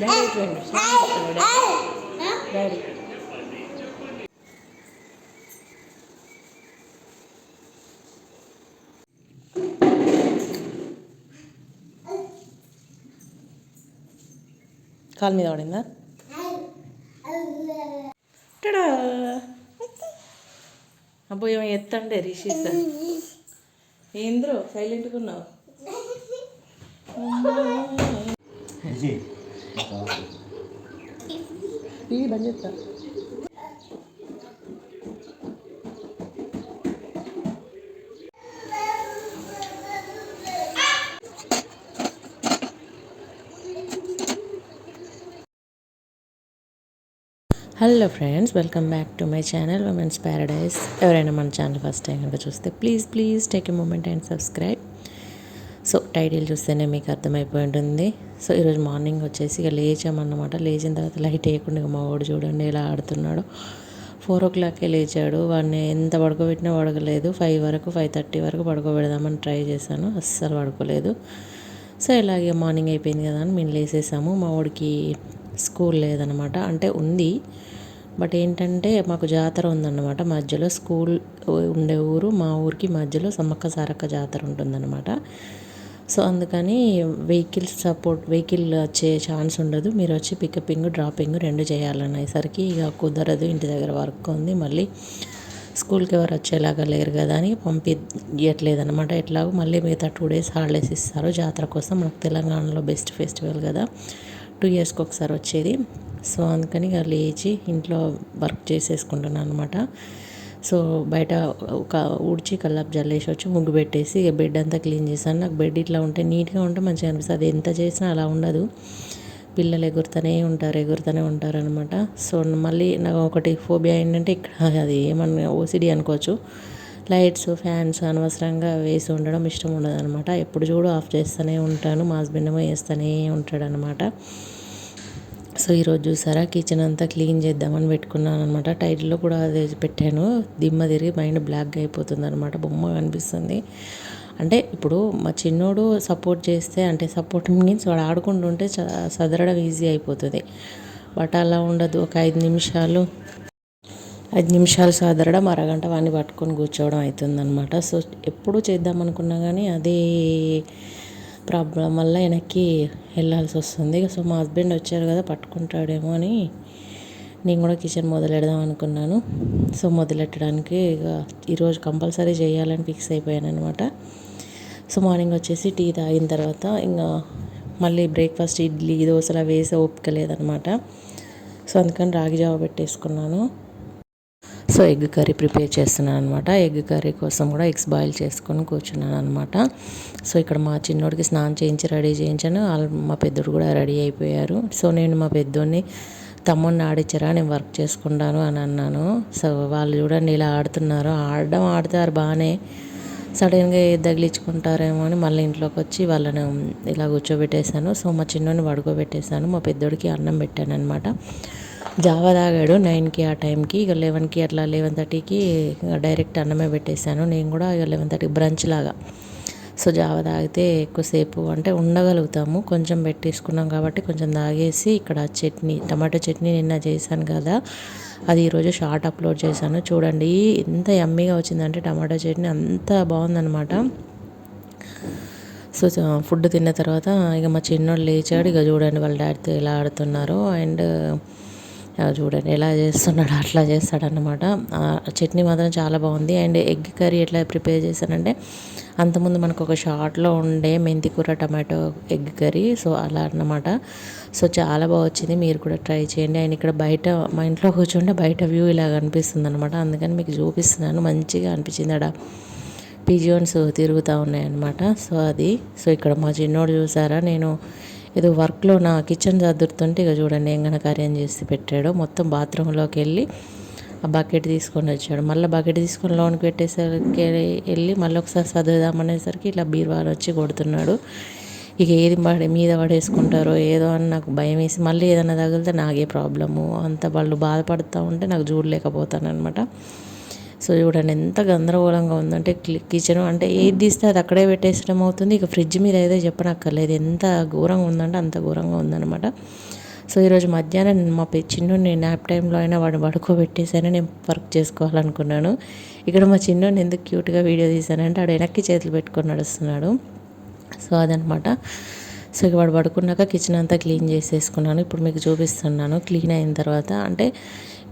Daddy చూడండి daddy కాలు మీద పడిందా టడా అబ్బో ఏమో ఎత్తండే రిషిస్ ఏంద్రో సైలెంట్గా ఉన్నావు టీవీ బంద్ చేస్తా. Hello friends welcome back to my channel women's paradise ఎవరైనా మన ఛానల్ ఫస్ట్ టైం కనుక చూస్తే please please take a moment and subscribe. So title చూస్తేనే మీకు అర్థమైపోయి ఉంటుంది. సో ఈరోజు మార్నింగ్ వచ్చేసి ఇక లేచామన్నమాట. లేచిన తర్వాత లైట్ వేయకుండా మా వాడు చూడండి ఎలా ఆడుతున్నాడు. ఫోర్ ఓ క్లాక్కే లేచాడు. వాడిని ఎంత పడుకోబెట్టినా పడకలేదు. ఫైవ్ వరకు ఫైవ్ థర్టీ వరకు పడుకోబెడదామని ట్రై చేశాను. అస్సలు పడుకోలేదు. సో ఇలాగే మార్నింగ్ అయిపోయింది కదా అని మేము లేసేసాము. మా వాడికి స్కూల్ లేదనమాట అంటే ఉంది. బట్ ఏంటంటే మాకు జాతర ఉందన్నమాట. మధ్యలో స్కూల్ ఉండే ఊరు మా ఊరికి మధ్యలో సమ్మక్క సారక్క జాతర ఉంటుందన్నమాట. సో అందుకని వెహికల్ సపోర్ట్ వెహికల్ వచ్చే ఛాన్స్ ఉండదు. మీరు వచ్చి పికపింగ్ డ్రాపింగ్ రెండు చేయాలనేసరికి ఇక కుదరదు. ఇంటి దగ్గర వర్క్ ఉంది. మళ్ళీ స్కూల్కి ఎవరు వచ్చేలాగా లేరు కదా అని పంపించట్లేదనమాట ఎట్లాగో మళ్ళీ మిగతా టూ డేస్ హాలిడేస్ ఇస్తారు. జాతర కోసం మనకు తెలంగాణలో బెస్ట్ ఫెస్టివల్ కదా. టూ ఇయర్స్కి ఒకసారి వచ్చేది. సో అందుకని ఇక లేచి ఇంట్లో వర్క్ చేసేసుకుంటున్నాను అనమాట సో బయట ఒక ఊడ్చి కల్లాపు జల్లేసి వచ్చి ముగ్గు పెట్టేసి బెడ్ అంతా క్లీన్ చేశాను. నాకు బెడ్ ఇట్లా ఉంటే నీట్గా ఉంటే మంచిగా అనిపిస్తుంది. అది ఎంత చేసినా అలా ఉండదు. పిల్లలు ఎగురుతూనే ఉంటారు ఎగురుతూనే ఉంటారు అనమాట సో మళ్ళీ నాకు ఒకటి ఫోబియా ఏంటంటే ఇక్కడ అది ఏమన్నా ఓసిడి అనుకోవచ్చు. లైట్స్ ఫ్యాన్స్ అనవసరంగా వేసి ఉండడం ఇష్టం ఉండదు అనమాట ఎప్పుడు చూడు ఆఫ్ చేస్తూనే ఉంటాను. మా హస్బెండ్ ఏమో వేస్తూనే ఉంటాడనమాట సో ఈరోజు చూసారా? కిచెన్ అంతా క్లీన్ చేద్దామని పెట్టుకున్నాను అనమాట టైటిల్లో కూడా అదే పెట్టాను. దిమ్మ తిరిగి మైండ్ బ్లాక్గా అయిపోతుంది అనమాట బొమ్మ కనిపిస్తుంది. అంటే ఇప్పుడు మా చిన్నోడు సపోర్ట్ చేస్తే అంటే సపోర్ట్ మీన్స్ వాడు ఆడుకుంటుంటే సదరడం ఈజీ అయిపోతుంది. బట్ అలా ఉండదు. ఒక ఐదు నిమిషాలు ఐదు నిమిషాలు సదరడం అరగంట వాడిని పట్టుకొని కూర్చోవడం అవుతుందన్నమాట సో ఎప్పుడు చేద్దాం అనుకున్నా కానీ అదే ప్రాబ్లం వల్ల వెనక్కి వెళ్ళాల్సి వస్తుంది. సో మా హస్బెండ్ వచ్చారు కదా పట్టుకుంటాడేమో అని నేను కూడా కిచెన్ మొదలెడదాం అనుకున్నాను. సో మొదలెట్టడానికి ఇక ఈరోజు కంపల్సరీ చేయాలని ఫిక్స్ అయిపోయాను అనమాట సో మార్నింగ్ వచ్చేసి టీ తాగిన తర్వాత ఇంకా మళ్ళీ బ్రేక్ఫాస్ట్ ఇడ్లీ దోశలు వేసే ఓపిక లేదనమాట సో అందుకని రాగి జావ పెట్టేసుకున్నాను. సో ఎగ్ కర్రీ ప్రిపేర్ చేస్తున్నాను అనమాట ఎగ్ కర్రీ కోసం కూడా ఎగ్స్ బాయిల్ చేసుకొని కూర్చున్నాను అనమాట సో ఇక్కడ మా చిన్నోడికి స్నానం చేయించి రెడీ చేయించాను. మా పెద్దోడు కూడా రెడీ అయిపోయారు. సో నేను మా పెద్దోడిని తమ్ముడిని ఆడిచ్చారా నేను వర్క్ చేసుకుంటాను అని అన్నాను. సో వాళ్ళు చూడండి ఇలా ఆడుతున్నారు. ఆడడం ఆడతారు బాగానే. సడన్గా ఏది తగిలించుకుంటారేమో అని మళ్ళీ ఇంట్లోకి వచ్చి వాళ్ళని ఇలా కూర్చోబెట్టేశాను. సో మా చిన్నోడిని పడుకోబెట్టేశాను. మా పెద్దోడికి అన్నం పెట్టాను అనమాట జావా తాగాడు నైన్కి ఆ టైంకి ఇక లెవెన్కి అట్లా లెవెన్ థర్టీకి డైరెక్ట్ అన్నమే పెట్టేశాను. నేను కూడా ఇక లెవెన్ థర్టీ బ్రంచ్ లాగా. సో జావ తాగితే ఎక్కువసేపు అంటే ఉండగలుగుతాము. కొంచెం పెట్టేసుకున్నాం కాబట్టి కొంచెం తాగేసి ఇక్కడ చట్నీ టమాటో చట్నీ నిన్న చేశాను కదా. అది ఈరోజు షార్ట్ అప్లోడ్ చేశాను. చూడండి ఎంత ఎమ్మీగా వచ్చిందంటే టమాటో చట్నీ అంత బాగుందనమాట సో ఫుడ్ తిన్న తర్వాత ఇక మా చిన్నోడు లేచాడు. ఇక చూడండి వాళ్ళ డాడీతో ఎలా ఆడుతున్నారో. అండ్ చూడండి ఎలా చేస్తున్నాడు అట్లా చేస్తాడనమాట చట్నీ మాత్రం చాలా బాగుంది. అండ్ ఎగ్ కర్రీ ఎట్లా ప్రిపేర్ చేశానంటే అంతకుముందు మనకు ఒక షార్ట్లో ఉండే మెంతి కూర టమాటో ఎగ్ కర్రీ సో అలా అన్నమాట. సో చాలా బాగా వచ్చింది. మీరు కూడా ట్రై చేయండి. అండ్ ఇక్కడ బయట మా ఇంట్లో కూర్చుంటే బయట వ్యూ ఇలా కనిపిస్తుంది అనమాట అందుకని మీకు చూపిస్తున్నాను. మంచిగా అనిపించింది. అక్కడ పిజియోన్స్ తిరుగుతూ ఉన్నాయన్నమాట. సో అది సో ఇక్కడ మా చిన్నోడు చూసారా నేను ఏదో వర్క్లో నా కిచెన్ చదువుతుంటే ఇక చూడండి ఏం కనుక అరేంజ్ చేసి పెట్టాడో. మొత్తం బాత్రూంలోకి వెళ్ళి ఆ బకెట్ తీసుకొని వచ్చాడు. మళ్ళీ బకెట్ తీసుకొని లోన్కి పెట్టేసరికి వెళ్ళి మళ్ళీ ఒకసారి చదువుదామనేసరికి ఇట్లా బీరువాలు వచ్చి కొడుతున్నాడు. ఇక ఏది పడి మీద పడేసుకుంటారో ఏదో అని నాకు భయం వేసి మళ్ళీ ఏదైనా తగిలితే నాకే ప్రాబ్లము అంత వాళ్ళు బాధపడుతూ ఉంటే నాకు చూడలేకపోతాను అనమాట సో చూడండి ఎంత గందరగోళంగా ఉందంటే కిచెన్ అంటే ఏది తీస్తే అది అక్కడే పెట్టేసడం అవుతుంది. ఇక ఫ్రిడ్జ్ మీద ఏదో చెప్పనక్కర్లేదు. ఎంత ఘోరంగా ఉందంటే అంత ఘోరంగా ఉందనమాట సో ఈరోజు మధ్యాహ్నం మా చిన్నోడిని నాప్ టైంలో అయినా వాడు పడుకోబెట్టేసాను నేను వర్క్ చేసుకోవాలనుకున్నాను. ఇక్కడ మా చిన్నోడిని ఎందుకు క్యూట్గా వీడియో తీశానంటే ఆడు వెనక్కి చేతులు పెట్టుకొని నడుస్తున్నాడు. సో అదనమాట సో ఇక వాడు పడుకున్నాక కిచెన్ అంతా క్లీన్ చేసేసుకున్నాను. ఇప్పుడు మీకు చూపిస్తున్నాను. క్లీన్ అయిన తర్వాత అంటే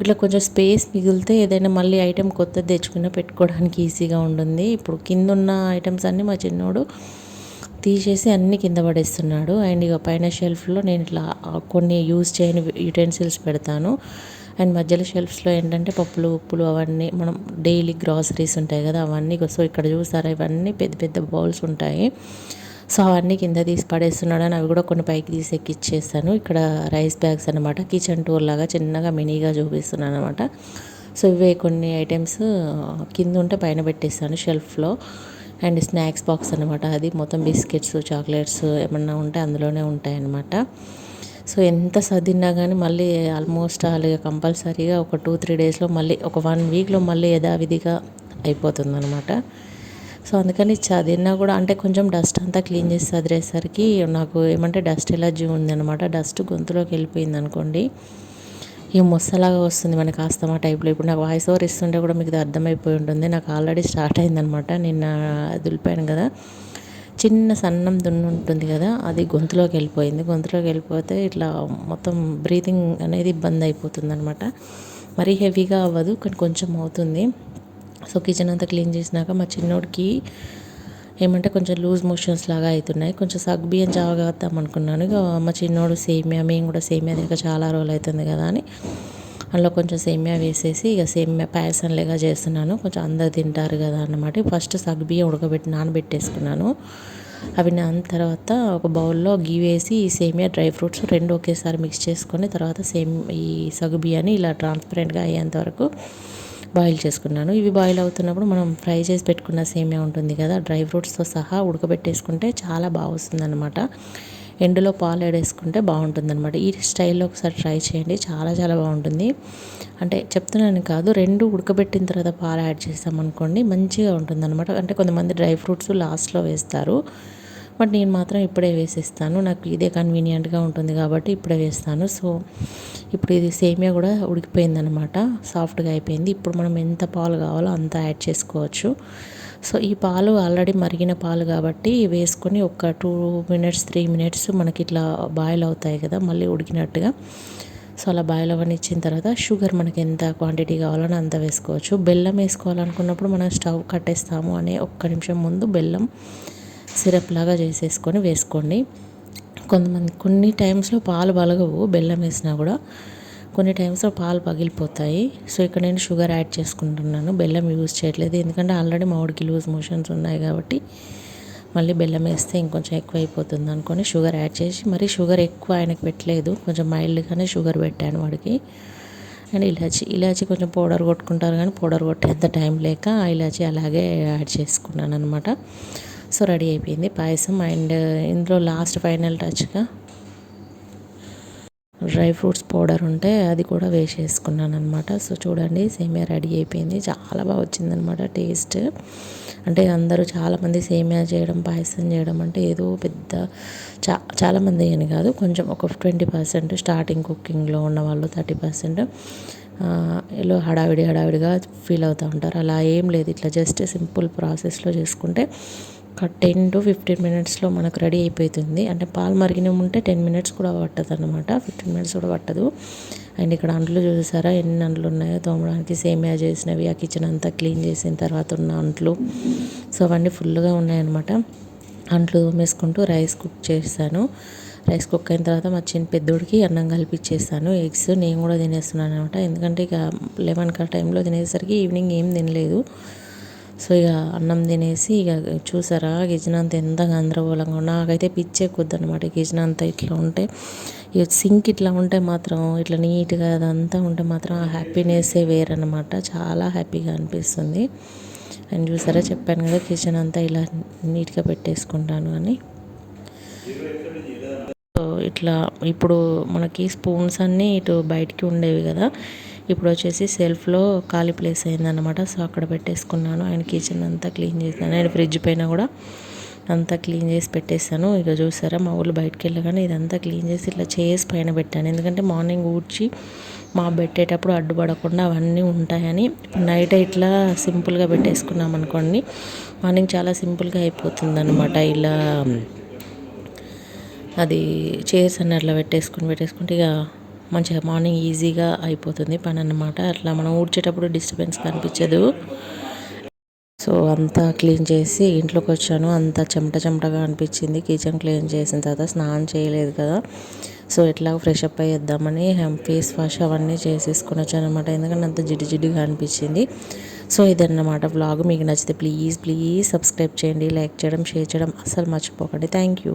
ఇట్లా కొంచెం స్పేస్ మిగిలితే ఏదైనా మళ్ళీ ఐటెం కొత్తది తెచ్చుకున్న పెట్టుకోవడానికి ఈజీగా ఉంటుంది. ఇప్పుడు కింద ఉన్న ఐటమ్స్ అన్నీ మా చిన్నోడు తీసేసి అన్ని కింద పడేస్తున్నాడు. అండ్ ఇక పైన షెల్ఫ్లో నేను ఇట్లా కొన్ని యూజ్ చేయని యుటెన్సిల్స్ పెడతాను. అండ్ మధ్యలో షెల్ఫ్స్లో ఏంటంటే పప్పులు ఉప్పులు అవన్నీ మనం డైలీ గ్రాసరీస్ ఉంటాయి కదా అవన్నీ సో ఇక్కడ చూస్తారా ఇవన్నీ పెద్ద పెద్ద బౌల్స్ ఉంటాయి. సో అవన్నీ కింద తీసి పడేస్తున్నాడు అని అవి కూడా కొన్ని పైకి తీసి ఎక్కిచ్చేస్తాను. ఇక్కడ రైస్ బ్యాగ్స్ అనమాట కిచెన్ టూర్ లాగా చిన్నగా మినీగా చూపిస్తున్నాను అనమాట సో ఇవే కొన్ని ఐటమ్స్ కింద ఉంటే పైన పెట్టేస్తాను షెల్ఫ్లో. అండ్ స్నాక్స్ బాక్స్ అనమాట అది మొత్తం బిస్కెట్స్ చాక్లెట్స్ ఏమన్నా ఉంటే అందులోనే ఉంటాయన్నమాట. సో ఎంత సర్దిన్నా కానీ మళ్ళీ ఆల్మోస్ట్ అలాగే కంపల్సరీగా ఒక టూ త్రీ డేస్లో మళ్ళీ ఒక వన్ వీక్లో మళ్ళీ యథావిధిగా అయిపోతుంది అనమాట సో అందుకని చదివినా కూడా అంటే కొంచెం డస్ట్ అంతా క్లీన్ చేసి చదివేసరికి నాకు ఏమంటే డస్ట్ ఎలర్జీ ఉందన్నమాట. డస్ట్ గొంతులోకి వెళ్ళిపోయింది అనుకోండి. ఈ మొస్సలాగా వస్తుంది మనకి ఆస్తమా టైప్లో. ఇప్పుడు నాకు వాయిస్ ఓవర్ ఇస్తుంటే కూడా మీకు అర్థమైపోయి ఉంటుంది. నాకు ఆల్రెడీ స్టార్ట్ అయిందనమాట నిన్న దులిపాను కదా. చిన్న సన్నం దున్ను ఉంటుంది కదా అది గొంతులోకి వెళ్ళిపోయింది. గొంతులోకి వెళ్ళిపోతే ఇట్లా మొత్తం బ్రీతింగ్ అనేది ఇబ్బంది అయిపోతుంది అనమాట మరీ హెవీగా అవ్వదు కానీ కొంచెం అవుతుంది. సో కిచెన్ అంతా క్లీన్ చేసినాక మా చిన్నోడికి ఏమంటే కొంచెం లూజ్ మోషన్స్ లాగా అవుతున్నాయి కొంచెం సగ్ బియ్యం చావగద్దాం అనుకున్నాను. ఇక మా చిన్నోడు సేమియా మేము కూడా సేమియా దగ్గర చాలా రోజులు అవుతుంది కదా అని అందులో కొంచెం సేమియా వేసేసి ఇక సేమియా పాయసం లాగా చేస్తున్నాను. కొంచెం అందరు తింటారు కదా అన్నమాట. ఫస్ట్ సగ్ బియ్యం ఉడకబెట్టి నానబెట్టేసుకున్నాను. అవి నాన్న తర్వాత ఒక బౌల్లో గీ వేసి ఈ సేమియా డ్రై ఫ్రూట్స్ రెండు ఒకేసారి మిక్స్ చేసుకొని తర్వాత సేమ్ ఈ సగు బియ్యాన్ని ఇలా ట్రాన్స్పరెంట్గా అయ్యేంత వరకు బాయిల్ చేసుకున్నాను. ఇవి బాయిల్ అవుతున్నప్పుడు మనం ఫ్రై చేసి పెట్టుకున్న సేమియా ఉంటుంది కదా డ్రై ఫ్రూట్స్తో సహా ఉడకబెట్టేసుకుంటే చాలా బాగా వస్తుందన్నమాట ఎండులో పాలు ఏడేసుకుంటే బాగుంటుంది అనమాట ఈ స్టైల్లో ఒకసారి ట్రై చేయండి చాలా చాలా బాగుంటుంది. అంటే చెప్తున్నాను కాదు రెండు ఉడకబెట్టిన తర్వాత పాలు యాడ్ చేసామనుకోండి మంచిగా ఉంటుంది అనమాట అంటే కొంతమంది డ్రై ఫ్రూట్స్ లాస్ట్లో వేస్తారు. బట్ నేను మాత్రం ఇప్పుడే వేసేస్తాను. నాకు ఇదే కన్వీనియంట్గా ఉంటుంది కాబట్టి ఇప్పుడే వేస్తాను. సో ఇప్పుడు ఇది సేమియా కూడా ఉడికిపోయిందనమాట సాఫ్ట్గా అయిపోయింది. ఇప్పుడు మనం ఎంత పాలు కావాలో అంత యాడ్ చేసుకోవచ్చు. సో ఈ పాలు ఆల్రెడీ మరిగిన పాలు కాబట్టి వేసుకొని ఒక టూ మినిట్స్ త్రీ మినిట్స్ మనకి ఇట్లా బాయిల్ అవుతాయి కదా మళ్ళీ ఉడికినట్టుగా. సో అలా బాయిల్ అవ్వనిచ్చిన తర్వాత షుగర్ మనకి ఎంత క్వాంటిటీ కావాలని అంత వేసుకోవచ్చు. బెల్లం వేసుకోవాలనుకున్నప్పుడు మనం స్టవ్ కట్టేస్తాము అనే ఒక్క నిమిషం ముందు బెల్లం సిరప్ లాగా చేసేసుకొని వేసుకోండి. కొంతమంది కొన్ని టైమ్స్లో పాలు బలగవు బెల్లం వేసినా కూడా. కొన్ని టైమ్స్లో పాలు పగిలిపోతాయి. సో ఇక్కడ నేను షుగర్ యాడ్ చేసుకుంటున్నాను. బెల్లం యూజ్ చేయట్లేదు. ఎందుకంటే ఆల్రెడీ మామిడికి లూజ్ మోషన్స్ ఉన్నాయి కాబట్టి మళ్ళీ బెల్లం వేస్తే ఇంకొంచెం ఎక్కువ అయిపోతుంది అనుకొని షుగర్ యాడ్ చేసి మరి షుగర్ ఎక్కువ ఆయనకు పెట్టలేదు. కొంచెం మైల్డ్గానే షుగర్ పెట్టాను వాడికి. అండ్ ఇలాచి ఇలాచి కొంచెం పౌడర్ కొట్టుకుంటారు కానీ పౌడర్ కొట్టేంత టైం లేక ఆ ఇలాచి అలాగే యాడ్ చేసుకున్నాను అనమాట సో రెడీ అయిపోయింది పాయసం అండ్ ఇందులో లాస్ట్ ఫైనల్ టచ్గా డ్రై ఫ్రూట్స్ పౌడర్ ఉంటే అది కూడా వేసేసుకున్నాను అనమాట సో చూడండి సేమియా రెడీ అయిపోయింది. చాలా బాగా వచ్చిందనమాట టేస్ట్. అంటే అందరూ చాలామంది సేమియా చేయడం పాయసం చేయడం అంటే ఏదో పెద్ద చా చాలామంది అని కాదు కొంచెం ఒక ట్వంటీ పర్సెంట్ స్టార్టింగ్ కుకింగ్లో ఉన్న వాళ్ళు థర్టీ పర్సెంట్ ఇలా హడావిడి హడావిడిగా ఫీల్ అవుతూ ఉంటారు. అలా ఏం లేదు. ఇట్లా జస్ట్ సింపుల్ ప్రాసెస్లో చేసుకుంటే ఒక టెన్ టు ఫిఫ్టీన్ మినిట్స్లో మనకు రెడీ అయిపోతుంది. అంటే పాలు మరిగిన ఉంటే టెన్ మినిట్స్ కూడా పట్టదు అనమాట ఫిఫ్టీన్ మినిట్స్ కూడా పట్టదు. అండ్ ఇక్కడ అంట్లు చూసారా ఎన్ని అంట్లు ఉన్నాయో తోమడానికి సేమియా చేసినవి ఆ కిచెన్ అంతా క్లీన్ చేసిన తర్వాత ఉన్న అంట్లు. సో అవన్నీ ఫుల్గా ఉన్నాయన్నమాట. అంట్లు తోమేసుకుంటూ రైస్ కుక్ చేస్తాను. రైస్ కుక్ అయిన తర్వాత మా చిన్న పెద్దోడికి అన్నం కలిపిచ్చేస్తాను. ఎగ్స్ నేను కూడా తినేస్తున్నాను అనమాట ఎందుకంటే ఇక లెవెన్ కా టైంలో తినేసరికి ఈవినింగ్ ఏం తినలేదు. సో ఇక అన్నం తినేసి ఇక చూసారా కిచెన్ ఎంత గందరగోళంగా నాకైతే పిచ్చే అనమాట కిచెన్ అంతా ఇట్లా ఉంటే. ఇక సింక్ ఇట్లా ఉంటే మాత్రం ఇట్లా నీట్గా అదంతా ఉంటే మాత్రం ఆ హ్యాపీనెస్సే వేరనమాట చాలా హ్యాపీగా అనిపిస్తుంది. అండ్ చూసారా చెప్పాను కదా కిచెన్ అంతా ఇలా నీట్గా పెట్టేసుకుంటాను అని. ఇట్లా ఇప్పుడు మనకి స్పూన్స్ అన్నీ ఇటు బయటికి ఉండేవి కదా. ఇప్పుడు వచ్చేసి సెల్ఫ్లో ఖాళీ ప్లేస్ అయిందనమాట సో అక్కడ పెట్టేసుకున్నాను. ఆయన కిచెన్ అంతా క్లీన్ చేశాను. ఆయన ఫ్రిడ్జ్ పైన కూడా అంతా క్లీన్ చేసి పెట్టేశాను. ఇక చూసారా మా ఊళ్ళో బయటకు వెళ్ళగానే ఇదంతా క్లీన్ చేసి ఇట్లా చేసి పైన పెట్టాను. ఎందుకంటే మార్నింగ్ ఊడ్చి మా పెట్టేటప్పుడు అడ్డుపడకుండా అవన్నీ ఉంటాయని నైట్ ఇట్లా సింపుల్గా పెట్టేసుకున్నాం అనుకోండి మార్నింగ్ చాలా సింపుల్గా అయిపోతుంది అనమాట ఇలా అది చైర్స్ అన్ని అట్లా పెట్టేసుకుని పెట్టేసుకుంటే ఇక మంచిగా మార్నింగ్ ఈజీగా అయిపోతుంది పని అన్నమాట అట్లా మనం ఊడ్చేటప్పుడు డిస్టర్బెన్స్ కనిపించదు. సో అంతా క్లీన్ చేసి ఇంట్లోకి వచ్చాను అంతా చెమట చెమటగా అనిపించింది. కిచెన్ క్లీన్ చేసిన తర్వాత స్నానం చేయలేదు కదా. సో ఎట్లా ఫ్రెష్ అప్ అయ్యేద్దామని ఫేస్ వాష్ అవన్నీ చేసేసుకుని వచ్చాను అనమాట ఎందుకంటే అంత జిడ్డు జిడ్డుగా అనిపించింది. సో ఇదన్నమాట బ్లాగ్ మీకు నచ్చితే ప్లీజ్ ప్లీజ్ సబ్స్క్రైబ్ చేయండి. లైక్ చేయడం షేర్ చేయడం అస్సలు మర్చిపోకండి. Thank you.